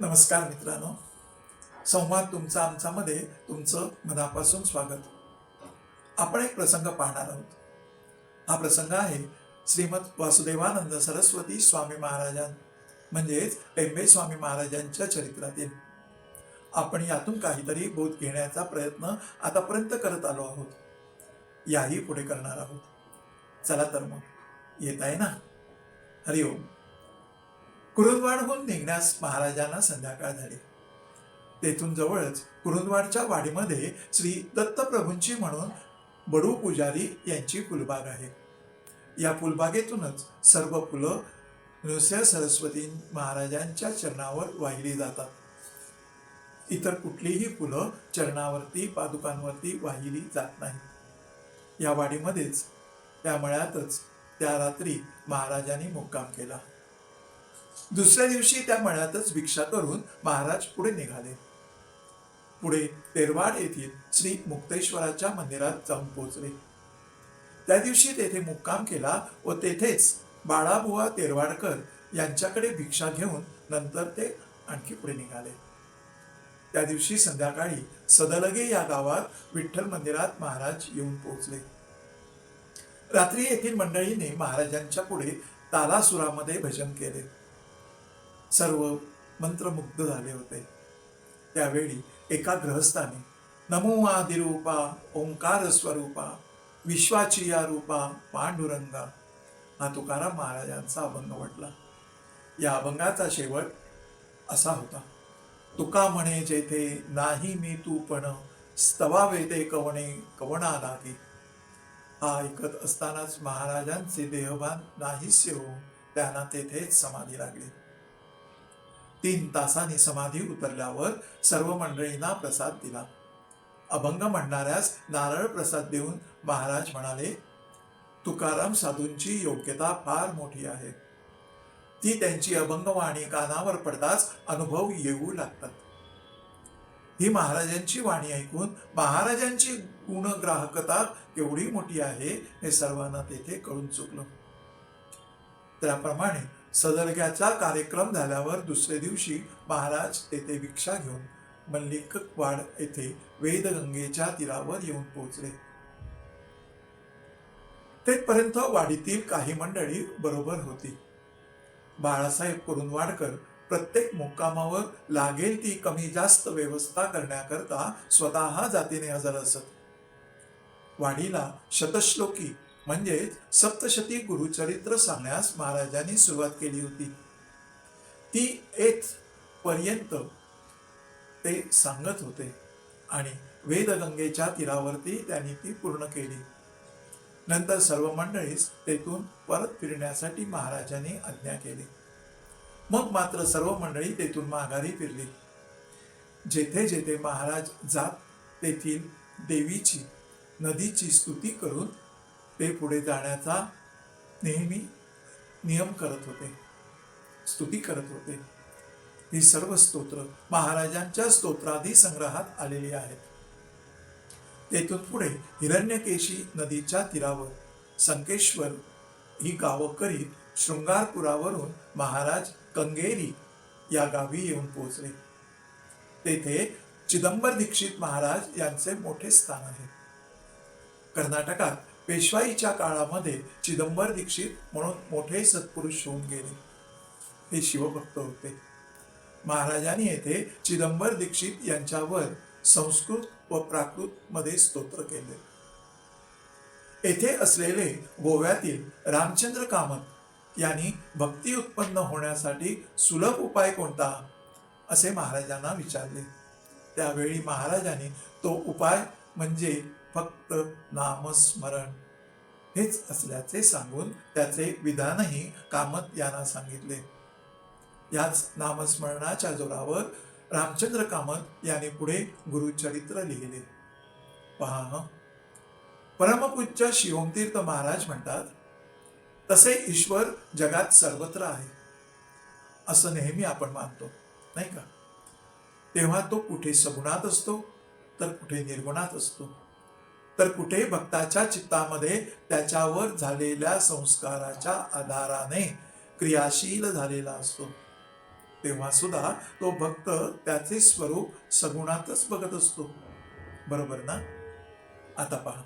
नमस्कार मित्रांनो. संवाद तुमचा आमच्यामध्ये तुमचं मनापासून स्वागत. आपण एक प्रसंग पाहणार आहोत. हा प्रसंग आहे श्रीमद वासुदेवानंद सरस्वती स्वामी महाराजां म्हणजेच टेंबे स्वामी महाराजांच्या चरित्रातील. आपण यातून काहीतरी बोध घेण्याचा प्रयत्न आतापर्यंत करत आलो आहोत. याही पुढे करणार आहोत. चला तर मग. येत आहे ना हरिओम कुरुंदवाडहून निघण्यास महाराजांना संध्याकाळ झाली. तेथून जवळच कुरुंदवाडच्या वाडीमध्ये श्री दत्तप्रभूंची म्हणून बडू पुजारी यांची फुलबाग आहे. या फुलबागेतूनच सर्व फुलं नृसिंह सरस्वती महाराजांच्या चरणावर वाहिली जातात. इतर कुठलीही फुलं चरणावरती पादुकांवरती वाहिली जात नाही या वाडीमध्येच त्या मळ्यातच त्या रात्री महाराजांनी मुक्काम केला. दुसऱ्या दिवशी त्या मळ्यातच भिक्षा करून महाराज पुढे निघाले. पुढे तेरवाड येथील श्री मुक्तेश्वराच्या मंदिरात जाऊन पोहोचले. त्या दिवशी तेथे मुक्काम केला व तेथेच बाळाबुवा तेरवाडकर यांच्याकडे भिक्षा घेऊन नंतर ते आणखी पुढे निघाले. त्या दिवशी संध्याकाळी सदलगे या गावात विठ्ठल मंदिरात महाराज येऊन पोहोचले. रात्री येथील मंडळीने महाराजांच्या पुढे तालासुरामध्ये भजन केले. सर्व मंत्रमुग्ध झाले होते. त्यावेळी एका ग्रहस्थाने नमो आदिरूपा ओंकार स्वरूपा विश्वाची या रूपा पांडुरंगा हा तुकाराम महाराजांचा अभंग म्हटला. या अभंगाचा शेवट असा होता. तुका म्हणे जेथे नाही मी तू पण स्तवावे ते कवणे कवणा लागे हा ऐकत असतानाच महाराजांचे देहभान नाहीसे होऊन त्यांना तेथेच समाधी लागली. तीन तासांनी समाधी उतरल्यावर सर्व मंडळींना प्रसाद दिला. अभंग म्हणणाऱ्यास नारळ प्रसाद देऊन महाराज म्हणाले तुकाराम साधूंची योग्यता फार मोठी आहे. ती त्यांची अभंगवाणी कानावर पडताच अनुभव येऊ लागतात. ही महाराजांची वाणी ऐकून महाराजांची गुणग्राहकता केवढी मोठी आहे हे सर्वांना तेथे कळून चुकलं. त्याप्रमाणे सदरग्याचा कार्यक्रम झाल्यावर दुसऱ्या दिवशी महाराज तेथे भिक्षा घेऊन मल्लिकवाड येथे वेदगंगेच्या तीरावर येऊन पोहोचले. तेथपर्यंत वाडीतील काही मंडळी बरोबर होती. बाळासाहेब कुरुंदवाडकर प्रत्येक मुक्कामावर लागेल ती कमी जास्त व्यवस्था करण्याकरता स्वतः जातीने हजर असत. वाडीला शतश्लोकी म्हणजेच सप्तशती गुरुचरित्र सांगण्यास महाराजांनी सुरुवात केली होती. ती एक पर्यंत ते सांगत होते आणि वेदगंगेच्या तीरावरती त्यांनी ती पूर्ण केली. नंतर सर्व मंडळीस तेथून परत फिरण्यासाठी महाराजांनी आज्ञा केली. मग मात्र सर्व मंडळी तेथून माघारी फिरली. जेथे जेथे महाराज जात तेथील देवीची नदीची स्तुती करून ते पुढे जाण्याचा नेहमी नियम करत होते. स्तुती करत होते. ही सर्व स्तोत्र महाराजांच्या स्तोत्रादी संग्रहात आलेली आहेत. तेथून पुढे हिरण्यकेशी नदीच्या तीरावर संकेश्वर ही गावं करीत शृंगारपुरावरून महाराज कंगेरी या गावी येऊन पोहोचले. तेथे चिदंबर दीक्षित महाराज यांचे मोठे स्थान आहे. कर्नाटकात पेशवाईच्या काळामध्ये चिदंबर दीक्षित म्हणून मोठे सत्पुरुष होऊन गेले. हे शिवभक्त होते. महाराजांनी येथे चिदंबर दीक्षित यांच्यावर संस्कृत व प्राकृत मध्ये स्तोत्र केले. येथे असलेले गोव्यातील रामचंद्र कामत यांनी भक्ती उत्पन्न होण्यासाठी सुलभ उपाय कोणता? असे महाराजांना विचारले. त्यावेळी महाराजांनी तो उपाय म्हणजे फक्त नामस्मरण. हेच असल्याचे सांगून त्याचे विधानही कामत यांना सांगितले. याच नामस्मरणाच्या जोरावर रामचंद्र कामत यांनी पुढे गुरुचरित्र लिहिले. पहा परमपूज्य शिवमतीर्थ महाराज म्हणतात तसे ईश्वर जगात सर्वत्र आहे. असं नेहमी आपण मानतो नाही का? तेव्हा तो कुठे सगुणात असतो तर कुठे निर्गुणात असतो. तर कुठे भक्ताच्या चित्तामध्ये त्याच्यावर झालेल्या संस्काराच्या आधाराने क्रियाशील झालेला असतो. तेव्हा सुद्धा तो भक्त त्याचे स्वरूप सगुणातच बघत असतो. बरोबर ना? आता पहा.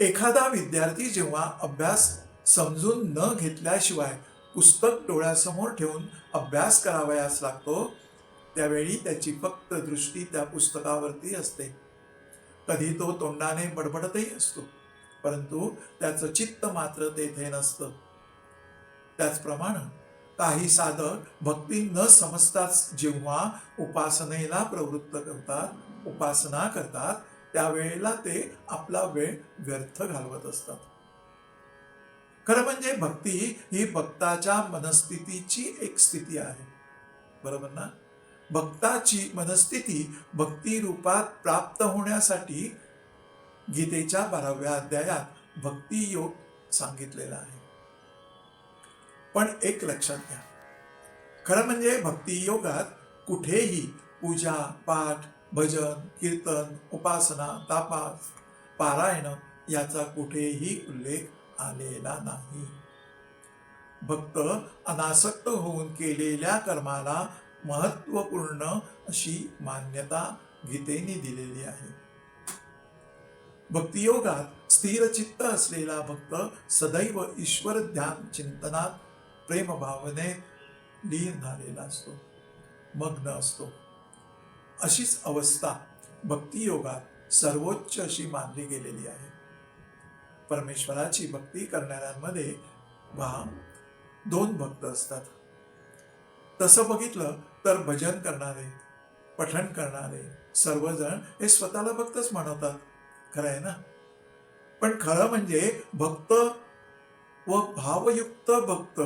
एखादा विद्यार्थी जेव्हा अभ्यास समजून न घेतल्याशिवाय पुस्तक डोळ्यासमोर ठेवून अभ्यास करावयास लागतो त्यावेळी त्याची फक्त दृष्टी त्या पुस्तकावरती असते. कधी तो तोंडाने बडबडतही असतो परंतु त्याचं चित्त मात्र तेथे नसतं. त्याचप्रमाणे काही साधक भक्ती न समजताच जेव्हा उपासनेला प्रवृत्त करतात उपासना करतात त्यावेळेला ते आपला वेळ व्यर्थ घालवत असतात. खरं म्हणजे भक्ती ही भक्ताच्या मनस्थितीची एक स्थिती आहे. बरोबर ना? भक्ताची मनस्थिती भक्ती रूपात प्राप्त होण्यासाठी गीतेच्या बाराव्या अध्यायात भक्ती योग सांगितलेला आहे. पण एक लक्षात घ्या. खरं म्हणजे भक्ती योगात कुठेही पूजा पाठ भजन कीर्तन उपासना तापास पारायण याचा कुठेही उल्लेख आलेला नाही. भक्त अनासक्त होऊन केलेल्या कर्माला महत्त्वपूर्ण अशी मान्यता गीतेने दिलेली आहे. भक्तियोगात स्थिर चित्त असलेला भक्त सदैव ईश्वर ध्यान चिंतनात प्रेमभावनेत लीन झालेला असतो मग्न असतो. अशीच अवस्था भक्तियोगात सर्वोच्च अशी मानली गेलेली आहे. परमेश्वराची भक्ती करणाऱ्यांमध्ये दोन भक्त असतात. तसं बघितलं तर भजन करणारे पठण करणारे सर्वजण हे स्वतःला भक्तच म्हणवतात खरं आहे ना? पण खरं म्हणजे भक्त व भावयुक्त भक्त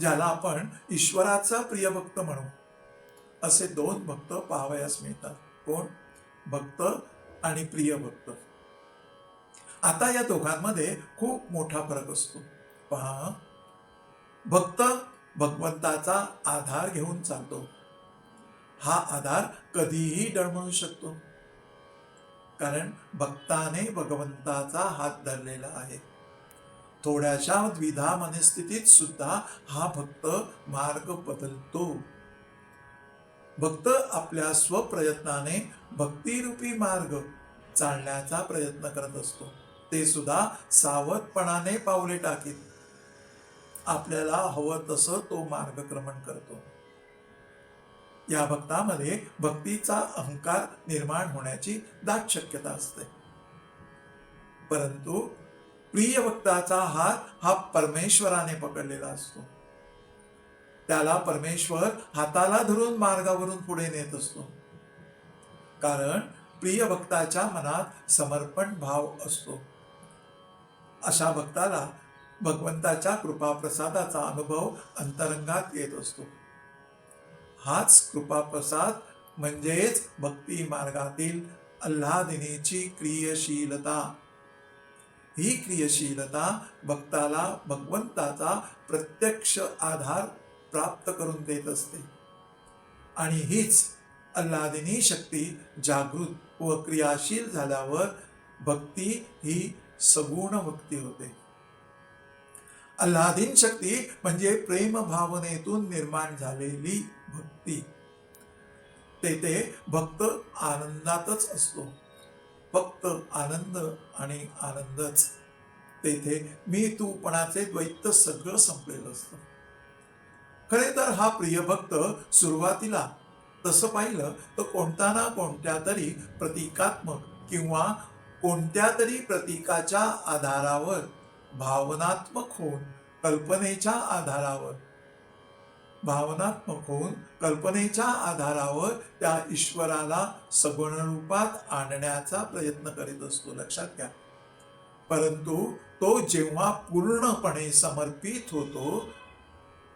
ज्याला आपण ईश्वराचा प्रिय भक्त म्हणू असे दोन भक्त पाहावयास मिळतात. कोण? भक्त आणि प्रिय भक्त. आता या दोघांमध्ये खूप मोठा फरक असतो. पहा भक्त भगवंताचा आधार घेऊन चालतो. हा आधार कधीही डळमळू शकतो. कारण भक्ताने भगवंताचा हात धरलेला आहे. थोड्याशा द्विधा मनस्थितीत सुद्धा हा भक्त मार्ग बदलतो. भक्त आपल्या स्वप्रयत्नाने भक्तिरूपी मार्ग चालण्याचा प्रयत्न करत असतो. ते सुद्धा सावधपणाने पावले टाकीत. आपल्याला हवं तसं तो मार्गक्रमण करतो. या भक्तामध्ये भक्तीचा अहंकार निर्माण होण्याची दाट शक्यता असते. परंतु प्रिय भक्ताचा हात हा परमेश्वराने पकडलेला असतो. त्याला परमेश्वर हाताला धरून मार्गावरून पुढे नेत असतो. कारण प्रिय भक्ताच्या मनात समर्पण भाव असतो. अशा भक्ताला भगवंताच्या कृपा प्रसादाचा अनुभव अंतरंगात येत असतो. हाच कृपा प्रसाद म्हणजेच भक्ती मार्गातील अल्लादिनीची क्रियशीलता. ही क्रियशीलता भक्ताला भगवंताचा प्रत्यक्ष आधार प्राप्त करून देत असते. आणि हीच अल्लादिनी शक्ती जागृत व क्रियाशील झाल्यावर भक्ती ही सगुण भक्ती होते. अल्लादीन शक्ती म्हणजे प्रेम भावनेतून निर्माण झालेली भक्ती. तेथे भक्त आनंदातच असतो. फक्त आनंद आणि आनंदच. तेथे मी तूपणाचे द्वैत सगळं संपलेलं असतं. खरे तर हा प्रिय भक्त सुरुवातीला तसं पाहिलं तर कोणता ना कोणत्या तरी प्रतिकात्मक किंवा कोणत्या तरी प्रतीकाच्या आधारावर भावनात्मक होऊन कल्पनेच्या आधारावर. भावनात्मक होऊन कल्पनेच्या आधारावर त्या ईश्वराला सगुण रूपात आणण्याचा प्रयत्न करीत असतो. लक्षात घ्या. परंतु तो जेव्हा पूर्णपणे समर्पित होतो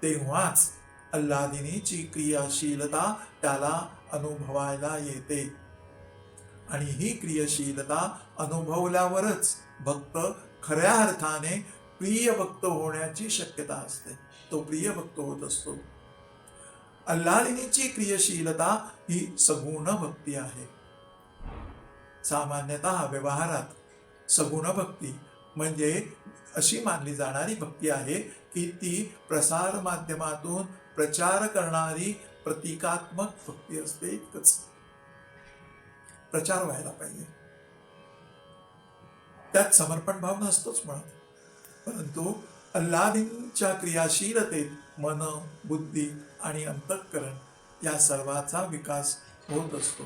तेव्हाच अल्लादिनीची क्रियाशीलता त्याला अनुभवायला येते. आणि ही क्रियाशीलता अनुभवल्यावरच भक्त खऱ्या अर्थाने प्रिय भक्त होण्याची शक्यता असते. तो प्रिय भक्त होत असतो. अल्लालिनीची क्रियाशीलता ही सगुण भक्ती आहे. सामान्यतः व्यवहारात सगुण भक्ती म्हणजे अशी मानली जाणारी भक्ती आहे की ती प्रसार माध्यमातून प्रचार करणारी प्रतिकात्मक भक्ती असते इतकंच. प्रचार व्हायला पाहिजे. त्यात समर्पण भाव नसतोच म्हणत परंतु अल्लादींच्या क्रियाशीलतेत मन बुद्धी आणि अंतःकरण या सर्वाचा विकास होत असतो.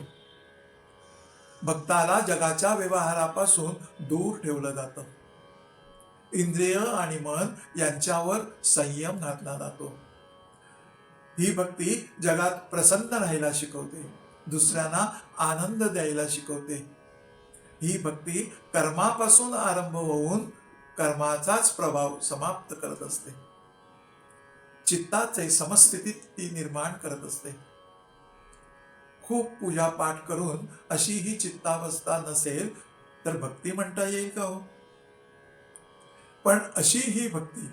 भक्ताला जगाच्या व्यवहारापासून दूर ठेवलं जातं. इंद्रिय आणि मन यांच्यावर संयम घातला जातो. ही भक्ती जगात प्रसन्न राहायला शिकवते. दुसऱ्यांना आनंद द्यायला शिकवते. ही भक्ती कर्मापासून आरंभ होऊन कर्माचाच प्रभाव समाप्त करत असते. चित्ताचे समस्थितीत ती निर्माण करत असते. खूप पूजा पाठ करून अशी ही चित्तावस्था नसेल तर भक्ती म्हणता येईल का हो? पण अशी ही भक्ती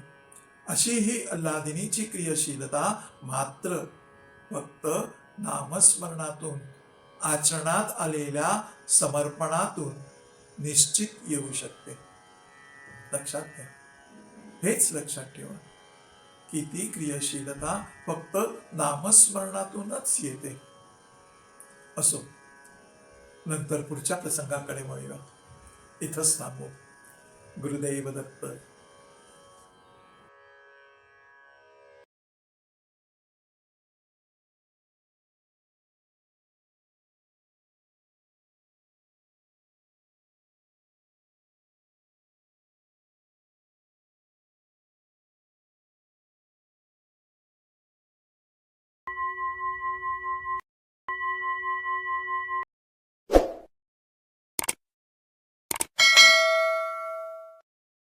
अशी ही अल्लादिनीची क्रियाशीलता मात्र फक्त नामस्मरणातून आचरणात आलेल्या समर्पणातून निश्चित येऊ शकते. लक्षात घ्या. हेच लक्षात ठेवा. की ती क्रियाशीलता फक्त नामस्मरणातूनच येते. असो नंतर पुढच्या प्रसंगाकडे वळूया. इथंच थांबू. गुरुदैव दत्त.